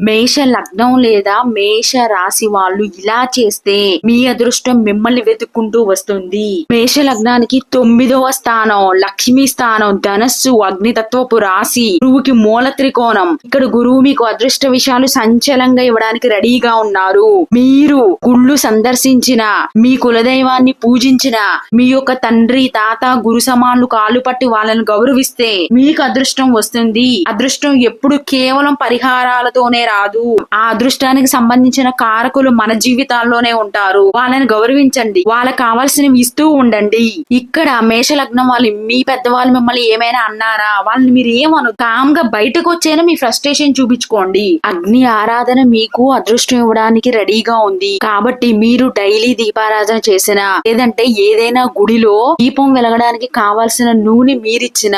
మేష లగ్నం లేదా మేష రాశి వాళ్ళు ఇలా చేస్తే మీ అదృష్టం మిమ్మల్ని వెతుక్కుంటూ వస్తుంది. మేష లగ్నానికి తొమ్మిదవ స్థానం లక్ష్మీ స్థానం ధనస్సు అగ్నితత్వపు రాశి గురువుకి మూల త్రికోణం. ఇక్కడ గురువు మీకు అదృష్ట విషయాలు సంచలంగా ఇవ్వడానికి రెడీగా ఉన్నారు. మీరు గుళ్ళు సందర్శించిన మీ కులదైవాన్ని పూజించిన మీ యొక్క తండ్రి తాత గురు సమానులు కాలు పట్టి వాళ్ళని గౌరవిస్తే మీకు అదృష్టం వస్తుంది. అదృష్టం ఎప్పుడు కేవలం పరిహారాలతోనే రాదు. ఆ అదృష్టానికి సంబంధించిన కారకులు మన జీవితాల్లోనే ఉంటారు. వాళ్ళని గౌరవించండి. వాళ్ళకి కావాల్సినవి ఇస్తూ ఉండండి. ఇక్కడ మేష లగ్నం వాళ్ళు మీ పెద్దవాళ్ళు మిమ్మల్ని ఏమైనా అన్నారా? వాళ్ళని మీరు ఏమను? కామ్గా బయటకు వచ్చేనా మీ ఫ్రస్ట్రేషన్ చూపించుకోండి. అగ్ని ఆరాధన మీకు అదృష్టం ఇవ్వడానికి రెడీగా ఉంది. కాబట్టి మీరు డైలీ దీపారాధన చేసిన లేదంటే ఏదైనా గుడిలో దీపం వెలగడానికి కావాల్సిన నూనె మీరిచ్చిన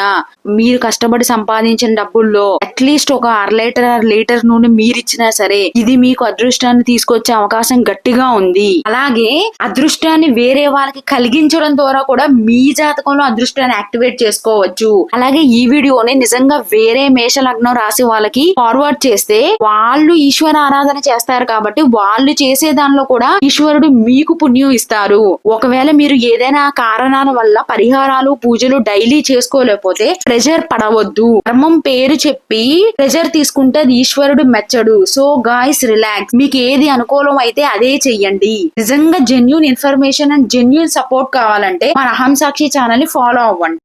మీరు కష్టపడి సంపాదించిన డబ్బుల్లో అట్లీస్ట్ ఒక అర లీటర్ అర లీటర్ నూనె మీరిచ్చినా సరే ఇది మీకు అదృష్టాన్ని తీసుకొచ్చే అవకాశం గట్టిగా ఉంది. అలాగే అదృష్టాన్ని వేరే వాళ్ళకి కలిగించడం ద్వారా కూడా మీ జాతకంలో అదృష్టాన్ని యాక్టివేట్ చేసుకోవచ్చు. అలాగే ఈ వీడియోని నిజంగా వేరే మేష లగ్నం రాసి వాళ్ళకి ఫార్వర్డ్ చేస్తే వాళ్ళు ఈశ్వర ఆరాధన చేస్తారు కాబట్టి వాళ్ళు చేసే దానిలో కూడా ఈశ్వరుడు మీకు పుణ్యం ఇస్తారు. ఒకవేళ మీరు ఏదైనా కారణాల వల్ల పరిహారాలు పూజలు డైలీ చేసుకోలేకపోతే ప్రెజర్ పడవద్దు. ధర్మం పేరు చెప్పి ప్రెజర్ తీసుకుంటే అది ఈశ్వరుడు నచ్చడు సో గాయస్ రిలాక్స్ మీకు ఏది అనుకూలం అయితే అదే చెయ్యండి. నిజంగా genuine information and genuine support కావాలంటే మన అహం సాక్షి ఛానల్ని ఫాలో అవ్వండి.